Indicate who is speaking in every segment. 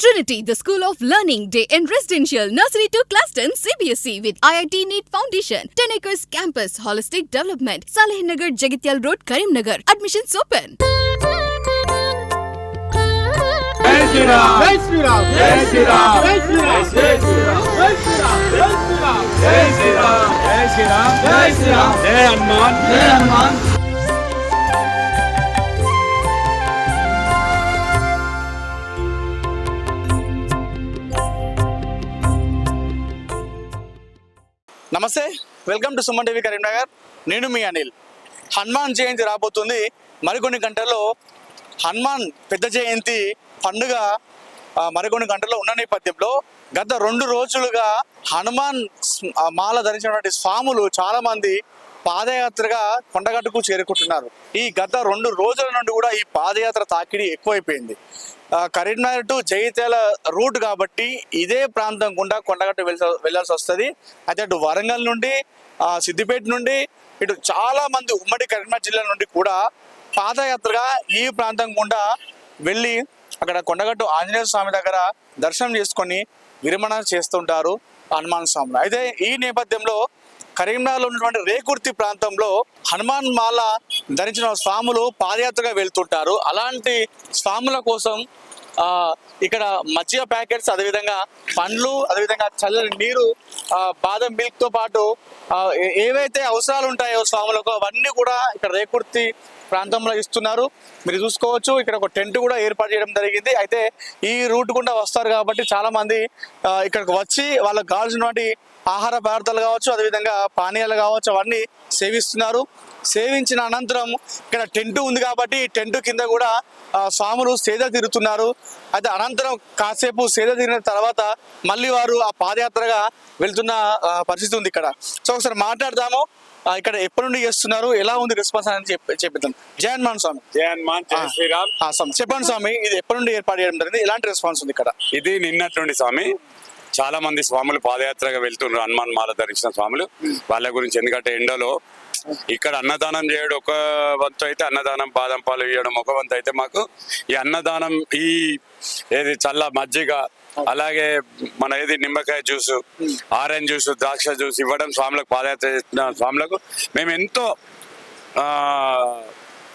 Speaker 1: Trinity, the School of Learning, Day and Residential, Nursery to Class 10, CBSE with IIT NEET Foundation, 10 Acres Campus, Holistic Development, Salehnagar, Jagatyal Road, Karimnagar. Admissions open.
Speaker 2: Jai Shri
Speaker 3: Ram, Jai
Speaker 2: Shri Ram,
Speaker 4: నమస్తే. Welcome to Suman TV Karimnagar. నేను మీ అనిల్. హనుమాన్ జయంతి రాబోతుంది. మరికొన్ని గంటల్లో హనుమాన్ పెద్ద జయంతి పండుగ మరికొన్ని గంటల్లో ఉన్న నేపథ్యంలో గత రెండు రోజులుగా హనుమాన్ మాల ధరించినటువంటి స్వాములు చాలా మంది పాదయాత్రగా కొండగట్టుకు చేరుకుంటున్నారు. ఈ గత రెండు రోజుల నుండి కూడా ఈ పాదయాత్ర తాకిడి ఎక్కువైపోయింది. కరీంనగర్ టు జగిత్యాల రూట్ కాబట్టి ఇదే ప్రాంతం గుండా కొండగట్టు వెళ్ళ వెళ్ళాల్సి వస్తుంది. అయితే అటు వరంగల్ నుండి సిద్దిపేట నుండి ఇటు చాలా మంది ఉమ్మడి కరీంనగర్ జిల్లా నుండి కూడా పాదయాత్రగా ఈ ప్రాంతం గుండా వెళ్ళి అక్కడ కొండగట్టు ఆంజనేయ స్వామి దగ్గర దర్శనం చేసుకొని విరమణ చేస్తుంటారు హనుమాన్ స్వాములు. అయితే ఈ నేపథ్యంలో కరీంనగర్లో ఉన్నటువంటి రేకుర్తి ప్రాంతంలో హనుమాన్ మాల ధరించిన స్వాములు పాదయాత్రగా వెళ్తుంటారు. అలాంటి స్వాముల కోసం ఇక్కడ మజ్జిగ ప్యాకెట్స్ అదేవిధంగా పండ్లు అదేవిధంగా చల్లని నీరు బాదం మిల్క్తో పాటు ఏవైతే అవసరాలు ఉంటాయో స్వాములకు అవన్నీ కూడా ఇక్కడ రేకుర్తి ప్రాంతంలో ఇస్తున్నారు. మీరు చూసుకోవచ్చు ఇక్కడ ఒక టెంట్ కూడా ఏర్పాటు చేయడం జరిగింది. అయితే ఈ రూట్ గుండా వస్తారు కాబట్టి చాలా మంది ఇక్కడికి వచ్చి వాళ్ళకి కావాల్సినటువంటి ఆహార పదార్థాలు కావచ్చు అదేవిధంగా పానీయాలు కావచ్చు అవన్నీ సేవిస్తున్నారు. సేవించిన అనంతరం ఇక్కడ టెంట్ ఉంది కాబట్టి టెంట్ కింద కూడా స్వాములు సేద తీరుతున్నారు. అయితే అనంతరం కాసేపు సేద తీరిన తర్వాత మళ్ళీ వారు ఆ పాదయాత్రగా వెళ్తున్న పరిస్థితి ఉంది ఇక్కడ. సో ఒకసారి మాట్లాడదాము. ఇక్కడ ఎప్పటి నుండి చేస్తున్నారు? ఎలా ఉంది రెస్పాన్స్ అని చెప్పి చెప్పిద్దాం. జయ హనుమాన్ స్వామి.
Speaker 3: జై హనుమాన్. శ్రీరామ్.
Speaker 4: స్వామి. చెప్పండి స్వామి ఇది ఎప్పటి నుండి ఏర్పాటు చేయడం జరిగింది? ఎలాంటి రెస్పాన్స్ ఉంది ఇక్కడ?
Speaker 3: ఇది నిన్నటి నుండి స్వామి. చాలా మంది స్వాములు పాదయాత్రగా వెళ్తున్నారు. హనుమాన్ మాల ధరించిన స్వాములు. వాళ్ళ గురించి ఎందుకంటే ఎండలో ఇక్కడ అన్నదానం చేయడం. ఒక వంతు అయితే అన్నదానం బాదం పాలు ఇవ్వడం ఒక వంతు అయితే మాకు ఈ అన్నదానం ఈ ఏది చల్ల మజ్జిగ అలాగే మన ఏది నిమ్మకాయ జ్యూస్ ఆరెంజ్ జ్యూస్ ద్రాక్ష జ్యూస్ ఇవ్వడం స్వాములకు పాదయాత్ర చేసిన స్వాములకు మేము ఎంతో ఆ,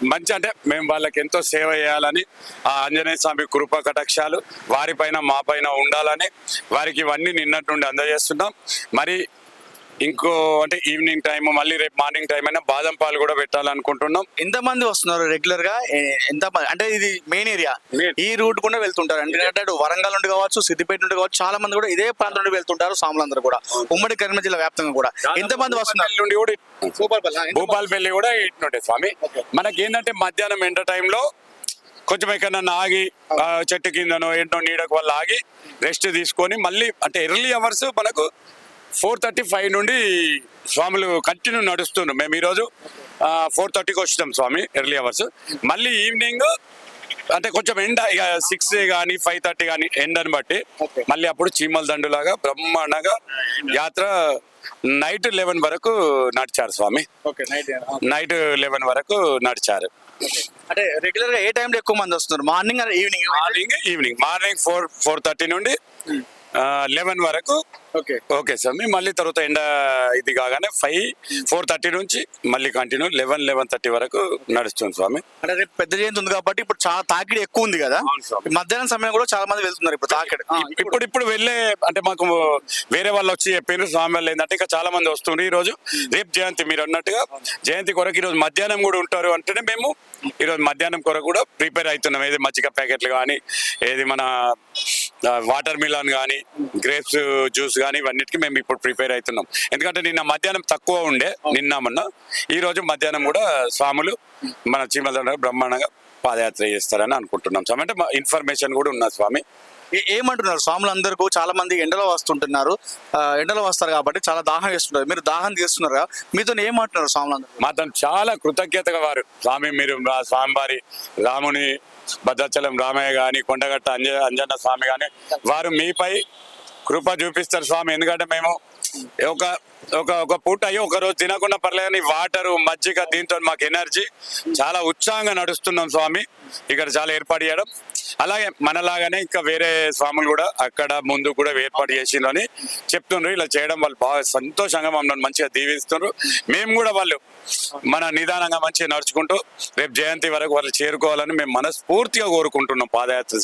Speaker 3: మంచి అంటే మేము వాళ్ళకి ఎంతో సేవ చేయాలని ఆ ఆంజనేయ స్వామి కృప కటాక్షాలు వారిపైన మా పైన ఉండాలని వారికి ఇవన్నీ నిన్నటి నుండి అందజేస్తున్నాం. మరి ఇంకో అంటే ఈవినింగ్ టైం మళ్ళీ రేపు మార్నింగ్ టైం అయినా బాదం పాలు కూడా పెట్టాలనుకుంటున్నాం.
Speaker 4: ఎంత మంది వస్తున్నారు రెగ్యులర్గా? ఎంత మంది అంటే ఇది మెయిన్ ఏరియా. ఈ రూట్ కూడా వెళ్తుంటారు. ఎందుకంటే అటు వరంగల్ నుండి కావచ్చు సిద్దిపేట నుండి కావచ్చు చాలా మంది కూడా ఇదే ప్రాంతం నుండి వెళ్తుంటారు సాములందరూ కూడా. ఉమ్మడి కరీంనగర్ జిల్లా వ్యాప్తంగా కూడా. ఎంత మంది వస్తున్నారు?
Speaker 3: నుండి కూడా
Speaker 4: భూపాలపల్లి,
Speaker 3: కూడా ఇట్నుండే స్వామి. మనకి ఏంటంటే మధ్యాహ్నం ఎండ టైంలో కొంచెం ఎక్కడన్నా ఆగి చెట్టు కిందనో ఏంటో నీడకు వల్ల ఆగి రెస్ట్ తీసుకొని మళ్ళీ అంటే ఎర్లీ అవర్స్ మనకు ఫోర్ థర్టీ ఫైవ్ నుండి స్వాములు కంటిన్యూ నడుస్తున్నారు మేము ఈరోజు ఫోర్ థర్టీకి వచ్చినాం స్వామి ఎర్లీ అవర్స్ మళ్ళీ ఈవినింగ్ అంటే కొంచెం ఎండ ఇక సిక్స్ కానీ ఫైవ్ థర్టీ కానీ ఎండని బట్టి మళ్ళీ అప్పుడు చీమల దండులాగా బ్రహ్మాండంగా యాత్ర నైట్ లెవెన్ వరకు నడిచారు swami.
Speaker 4: Okay night
Speaker 3: night eleven వరకు నడిచారు.
Speaker 4: అంటే రెగ్యులర్గా ఏ టైంలో ఎక్కువ మంది వస్తున్నారు? Morning evening?
Speaker 3: Morning evening. Morning four four thirty నుండి లెవెన్ వరకు.
Speaker 4: ఓకే.
Speaker 3: ఓకే స్వామి మళ్ళీ తర్వాత ఎండ ఇది కాగానే ఫైవ్ ఫోర్ థర్టీ నుంచి మళ్ళీ కంటిన్యూ లెవెన్ లెవెన్ థర్టీ వరకు నడుస్తుంది స్వామి.
Speaker 4: అంటే రేపు పెద్ద జయంతి ఉంది కాబట్టి ఇప్పుడు చాలా తాకిడి ఎక్కువ ఉంది కదా. మధ్యాహ్నం సమయం కూడా చాలా మంది వెళ్తున్నారు ఇప్పుడు తాకిడి.
Speaker 3: ఇప్పుడు ఇప్పుడు వెళ్ళే అంటే మాకు వేరే వాళ్ళు వచ్చి చెప్పారు స్వామి వాళ్ళు ఏంటంటే ఇంకా చాలా మంది వస్తుండ్రు ఈ రోజు. రేపు జయంతి మీరు అన్నట్టుగా జయంతి కొరకు ఈ రోజు మధ్యాహ్నం కూడా ఉంటారు అంటేనే మేము ఈ రోజు మధ్యాహ్నం కొరకు కూడా ప్రిపేర్ అవుతున్నాం. ఏది మజ్జిగ ప్యాకెట్లు కానీ ఏది మన వాటర్ మిలాన్ కానీ గ్రేప్స్ జ్యూస్ కానీ ఇవన్నిటికీ మేము ఇప్పుడు ప్రిపేర్ అవుతున్నాం ఎందుకంటే నిన్న మధ్యాహ్నం తక్కువ ఉండే నిన్న మొన్న. ఈ రోజు మధ్యాహ్నం కూడా స్వాములు మన చీమల బ్రహ్మాండంగా పాదయాత్ర చేస్తారని అనుకుంటున్నాం. అంటే ఇన్ఫర్మేషన్ కూడా ఉన్నది స్వామి.
Speaker 4: ఏమంటున్నారు? స్వాములు అందరికీ చాలా మంది ఎండలో వస్తుంటున్నారు. ఎండలో వస్తారు కాబట్టి చాలా దాహం చేస్తుంటారు మీరు దాహం తీస్తున్నారు మీతో ఏమంటున్నారు స్వాములు అందరూ
Speaker 3: మాత్రం చాలా కృతజ్ఞతగా వారు. స్వామి మీరు స్వామివారి రాముని భద్రాచలం రామయ్య గాని కొండగట్ట అంజ అంజన్న స్వామి గాని వారు మీపై కృప చూపిస్తారు స్వామి. ఎందుకంటే మేము ఒక ఒక ఒక పూట అయ్యి ఒక రోజు తినకుండా పర్లేదని వాటరు మజ్జిగ దీంతో మాకు ఎనర్జీ చాలా ఉత్సాహంగా నడుస్తున్నాం స్వామి. ఇక్కడ చాలా ఏర్పాటు చేయడం. అలాగే మనలాగానే ఇంకా వేరే స్వాములు కూడా అక్కడ ముందు కూడా ఏర్పాటు చేసిండ్రు అని చెప్తుండ్రు. ఇలా చేయడం వాళ్ళు బాగా సంతోషంగా మమ్మల్ని మంచిగా దీవిస్తున్నారు మేము కూడా వాళ్ళు మన నిదానంగా మంచిగా నడుచుకుంటూ రేపు జయంతి వరకు వాళ్ళు చేరుకోవాలని మేము మనస్ఫూర్తిగా కోరుకుంటున్నాం. పాదయాత్ర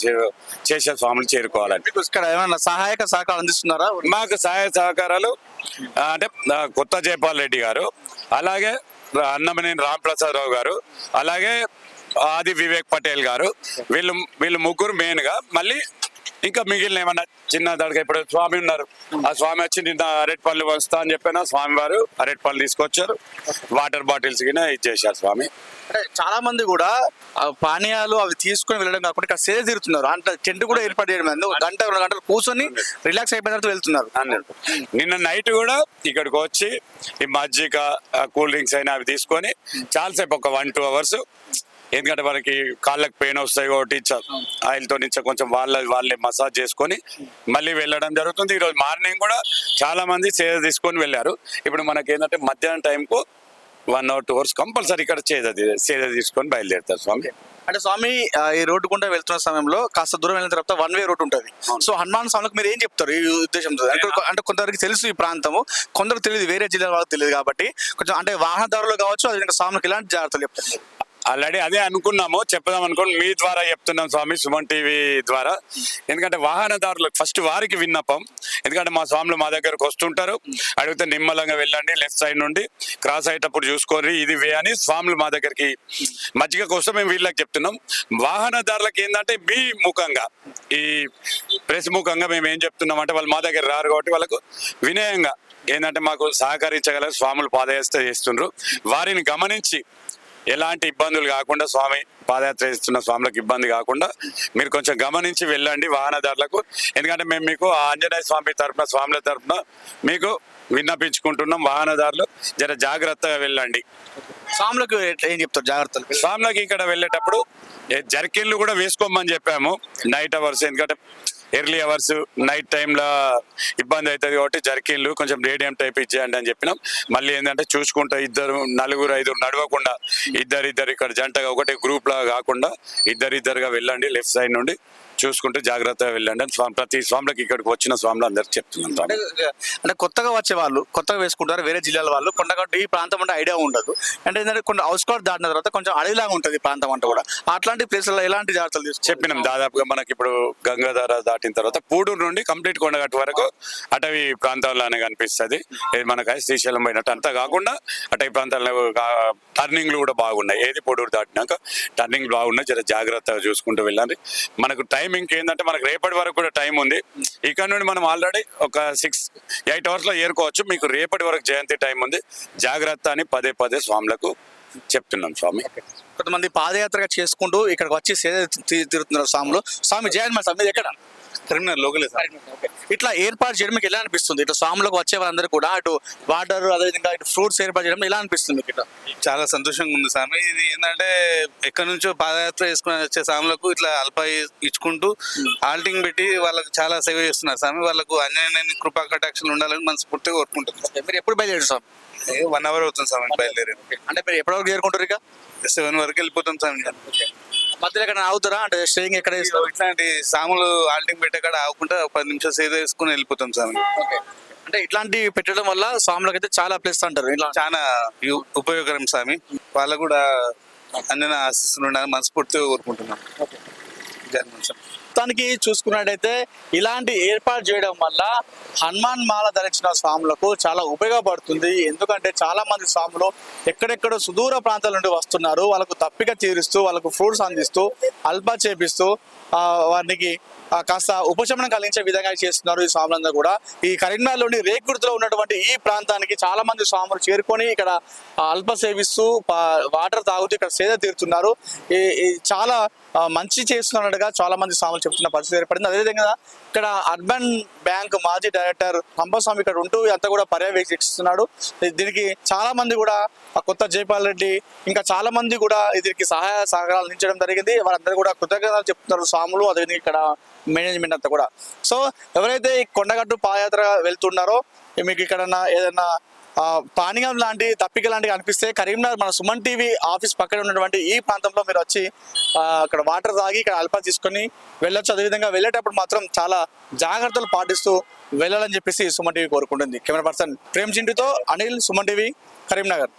Speaker 3: చేసే స్వాములు చేరుకోవాలని.
Speaker 4: ఇక్కడ ఏమైనా సహాయక సహకారం అందిస్తున్నారా?
Speaker 3: మాకు సహాయ సహకారాలు అంటే కొత్త జయపాల్ రెడ్డి గారు అలాగే అన్నమనేని రామప్రసాద్ రావు గారు అలాగే ఆది వివేక్ పటేల్ గారు. వీళ్ళు వీళ్ళు ముగ్గురు మెయిన్గా. మళ్ళీ ఇంకా మిగిలిన ఏమన్నా చిన్న దాడికి ఇప్పుడు స్వామి ఉన్నారు. ఆ స్వామి వచ్చి నిన్న అరటిపళ్ళు వస్తా అని చెప్పిన స్వామి వారు అరటిపళ్ళు తీసుకొచ్చారు. వాటర్ బాటిల్స్ కింద ఇచ్చేసారు స్వామి.
Speaker 4: అంటే చాలా మంది కూడా పానీయాలు అవి తీసుకొని వెళ్ళడం కాకుండా ఇక్కడ సేద తీరుతున్నారు అంటే టెంట్ కూడా ఏర్పాటు చేయడం గంట రెండు గంటలు కూర్చొని రిలాక్స్ అయిపోయిన తర్వాత వెళ్తున్నారు.
Speaker 3: నిన్న నైట్ కూడా ఇక్కడికి వచ్చి ఈ మజ్జిగ కూల్ డ్రింక్స్ అయినా అవి తీసుకొని చాలాసేపు ఒక వన్ టూ అవర్స్ ఎందుకంటే మనకి కాళ్ళకి పెయిన్ వస్తాయి కాబట్టి ఆయిల్తో నుంచి కొంచెం వాళ్ళ వాళ్ళే మసాజ్ చేసుకొని మళ్ళీ వెళ్ళడం జరుగుతుంది. ఈరోజు మార్నింగ్ కూడా చాలా మంది సేద తీసుకొని వెళ్ళారు. ఇప్పుడు మనకి ఏంటంటే మధ్యాహ్నం టైంకు one hour two hours compulsory ఇక్కడ సేద సేద తీసుకొని బయలుదేరుతారు స్వామి.
Speaker 4: అంటే స్వామి ఈ రోడ్డు గుండా వెళ్తున్న సమయంలో కాస్త దూరం వెళ్ళిన తర్వాత వన్ వే రోడ్ ఉంటుంది. సో హనుమాన్ స్వామికి మీరు ఏం చెప్తారు ఈ ఉద్దేశంతో? అంటే అంటే కొందరికి తెలుసు ఈ ప్రాంతము. కొందరికి తెలియదు వేరే జిల్లా వాళ్ళకి తెలియదు కాబట్టి కొంచెం అంటే వాహనదారులు కావచ్చు అది స్వామికి ఇలాంటి జాగ్రత్తలు చెప్తారు?
Speaker 3: ఆల్రెడీ అదే అనుకున్నాము చెప్పదాం అనుకోండి మీ ద్వారా చెప్తున్నాం స్వామి సుమన్ టీవీ ద్వారా. ఎందుకంటే వాహనదారులకు ఫస్ట్ వారికి విన్నపం. ఎందుకంటే మా స్వాములు మా దగ్గరకు వస్తుంటారు. అడిగితే నిమ్మలంగా వెళ్ళండి లెఫ్ట్ సైడ్ నుండి క్రాస్ అయ్యేటప్పుడు చూసుకోండి ఇది వే అని స్వాములు మా దగ్గరికి మజ్జిగ కోసం మేము వీళ్ళకి చెప్తున్నాం. వాహనదారులకు ఏంటంటే మీ ముఖంగా ఈ ప్రెస్ ముఖంగా మేము ఏం చెప్తున్నాం అంటే వాళ్ళు మా దగ్గర రారు కాబట్టి వాళ్ళకు వినయంగా ఏంటంటే మాకు సహకరించగల స్వాములు పాదయాత్ర చేస్తుండ్రు. వారిని గమనించి ఎలాంటి ఇబ్బందులు కాకుండా స్వామి పాదయాత్ర చేస్తున్న స్వాములకు ఇబ్బంది కాకుండా మీరు కొంచెం గమనించి వెళ్ళండి వాహనదారులకు. ఎందుకంటే మేము మీకు ఆ ఆంజనేయ స్వామి తరపున స్వాముల తరపున మీకు విన్నపించుకుంటున్నాం వాహనదారులు. జర జాగ్రత్తగా వెళ్ళండి.
Speaker 4: స్వాములకు ఏం చెప్తారు జాగ్రత్తలు?
Speaker 3: స్వాములకు ఇక్కడ వెళ్ళేటప్పుడు జర్కిన్లు కూడా వేసుకోమని చెప్పాము. నైట్ అవర్స్ ఎందుకంటే ఎర్లీ అవర్స్ నైట్ టైంలో ఇబ్బంది అవుతుంది కాబట్టి జర్కిన్లు కొంచెం రేడియం టైప్ ఇచ్చేయండి అని చెప్పినాం. మళ్ళీ ఏంటంటే చూసుకుంటా ఇద్దరు నలుగురు ఐదుగురు నడవకుండా ఇద్దరిద్దరు ఇక్కడ జంటగా ఒకటే గ్రూప్ లాగా కాకుండా ఇద్దరిద్దరుగా వెళ్ళండి లెఫ్ట్ సైడ్ నుండి. చూసుకుంటూ జాగ్రత్తగా వెళ్ళండి అని స్వామి ప్రతి స్వాములకు ఇక్కడికి వచ్చిన స్వాములు అందరికి చెప్తున్నాం.
Speaker 4: అంటే అంటే కొత్తగా వచ్చే వాళ్ళు కొత్తగా వేసుకుంటారు వేరే జిల్లాల వాళ్ళు కొండగట్టు ఈ ప్రాంతం అంటే ఐడియా ఉండదు. అంటే ఏంటంటే కొన్ని అవుట్స్కట్ దాటిన తర్వాత కొంచెం అడవిలాగా ఉంటుంది ఈ ప్రాంతం అంతా కూడా. అట్లాంటి ప్లేస్లలో ఎలాంటి జాగ్రత్తలు తీసుకు
Speaker 3: చెప్పినాం దాదాపుగా మనకి ఇప్పుడు గంగాధార దాటిన తర్వాత పూడూరు నుండి కంప్లీట్ కొండగట్టు వరకు అటవీ ప్రాంతాల్లోనే కనిపిస్తుంది. ఇది మనకి శ్రీశైలం పోయినట్టు అంతా కాకుండా అటవీ ప్రాంతాల్లో టర్నింగ్లు కూడా బాగున్నాయి. ఏది పొడూరు దాటినాక టర్నింగ్ బాగున్నాయి. జర జాగ్రత్తగా చూసుకుంటూ వెళ్ళాలి మనకు టైం ఏంటంటే మనకు రేపటి వరకు కూడా టైం ఉంది. ఇక్కడ నుండి మనం ఆల్రెడీ ఒక సిక్స్ ఎయిట్ అవర్స్లో ఏరుకోవచ్చు. మీకు రేపటి వరకు జయంతి టైం ఉంది. జాగ్రత్త అని పదే పదే స్వాములకు చెప్తున్నాం స్వామి.
Speaker 4: కొంతమంది పాదయాత్రగా చేసుకుంటూ ఇక్కడికి వచ్చి సేద తీరుతున్నారు స్వాములు. స్వామి జయన్ మా స్వామి ఎక్కడ?
Speaker 5: కరీంనగర్ లోకలే సార్.
Speaker 4: ఇట్లా ఏర్పాటు చేయడం మీకు ఎలా అనిపిస్తుంది? ఇట్లా స్వాములకు వచ్చే వాళ్ళందరూ కూడా అటు వాటర్ అదేవిధంగా ఇటు ఫ్రూట్స్ ఏర్పాటు చేయడం ఎలా అనిపిస్తుంది మీకు ఇట్లా?
Speaker 5: చాలా సంతోషంగా ఉంది స్వామి ఇది ఏంటంటే ఎక్కడి నుంచో పాదయాత్ర చేసుకుని వచ్చే స్వాములకు ఇట్లా అల్ప ఇచ్చుకుంటూ ఆల్టింగ్ పెట్టి వాళ్ళకు చాలా సేవ చేస్తున్నారు స్వామి వాళ్ళకు అన్యాయ కృపా కటాక్షలు ఉండాలని మనస్ఫూర్తిగా కోరుకుంటున్నాం.
Speaker 4: మీరు ఎప్పుడు బయలుదేరారు స్వామి
Speaker 5: వన్ అవర్ అవుతుంది స్వామి బయలుదేరి
Speaker 4: అంటే మీరు ఎప్పటివరకు చేరుకుంటారు ఇక?
Speaker 5: సెవెన్ వరకు వెళ్ళిపోతాం స్వామి
Speaker 4: మధ్యలో ఎక్కడ ఆగుతారా? అంటే స్టేయింగ్ ఎక్కడ చేస్తారు
Speaker 5: ఇట్లాంటి సాములు ఆల్టింగ్ పెట్టే కాడ ఆగకుండా పది నిమిషాలు సేవ చేసుకుని వెళ్ళిపోతాం స్వామి
Speaker 4: అంటే ఇట్లాంటి పెట్టడం వల్ల స్వాములకు అయితే చాలా ప్లేస్ అంటారు. ఇట్లా
Speaker 5: చాలా యు- ఉపయోగకరం స్వామి వాళ్ళకు కూడా అన్ని ఆశిస్తులు ఉండాలని మనస్ఫూర్తిగా కోరుకుంటున్నాం. జన్మ స్వామి.
Speaker 4: మొత్తానికి చూసుకున్నట్టయితే ఇలాంటి ఏర్పాటు చేయడం వల్ల హనుమాన్ మాల ధరించిన స్వాములకు చాలా ఉపయోగపడుతుంది. ఎందుకంటే చాలా మంది స్వాములు ఎక్కడెక్కడో సుదూర ప్రాంతాల నుండి వస్తున్నారు. వాళ్ళకు తప్పిక తీరుస్తూ వాళ్ళకు ఫ్రూట్స్ అందిస్తూ అల్పా చేపిస్తూ వారికి కాస్త ఉపశమనం కలిగించే విధంగా చేస్తున్నారు ఈ స్వాములందరూ కూడా. ఈ కరీంనగర్లోని రేకుర్తిలో ఉన్నటువంటి ఈ ప్రాంతానికి చాలా మంది స్వాములు చేరుకొని ఇక్కడ అల్ప సేవిస్తూ వాటర్ తాగుతూ ఇక్కడ సేద తీరుతున్నారు. ఈ చాలా మంచి చేస్తున్నట్టుగా చాలా మంది స్వాములు చెప్తున్న పరిస్థితి ఏర్పడింది. అదేవిధంగా ఇక్కడ అర్బన్ బ్యాంక్ మాజీ డైరెక్టర్ కంపస్వామి ఇక్కడ ఉంటూ అంతా కూడా పర్యవేక్షిస్తున్నాడు దీనికి చాలా మంది కూడా ఆ కొత్త జైపాల్ రెడ్డి ఇంకా చాలా మంది కూడా దీనికి సహాయ సహకారాలు అందించడం జరిగింది. వారందరూ కూడా కృతజ్ఞతలు చెప్తున్నారు స్వాములు అదేవిధంగా ఇక్కడ మేనేజ్మెంట్ అంతా కూడా. సో ఎవరైతే ఈ కొండగట్టు పాదయాత్ర వెళ్తున్నారో మీకు ఇక్కడ ఏదైనా పానీయం లాంటి తప్పిక లాంటివి అనిపిస్తే కరీంనగర్ మన సుమన్ టీవీ ఆఫీస్ పక్కన ఉన్నటువంటి ఈ ప్రాంతంలో మీరు వచ్చి అక్కడ వాటర్ తాగి ఇక్కడ అల్పా తీసుకొని వెళ్ళొచ్చు. అదేవిధంగా వెళ్ళేటప్పుడు మాత్రం చాలా జాగ్రత్తలు పాటిస్తూ వెళ్ళాలని చెప్పేసి సుమన్ టీవీ కోరుకుంటుంది. కెమెరా పర్సన్ ప్రేమ్ చింటితో అనిల్ సుమన్ టీవీ కరీంనగర్.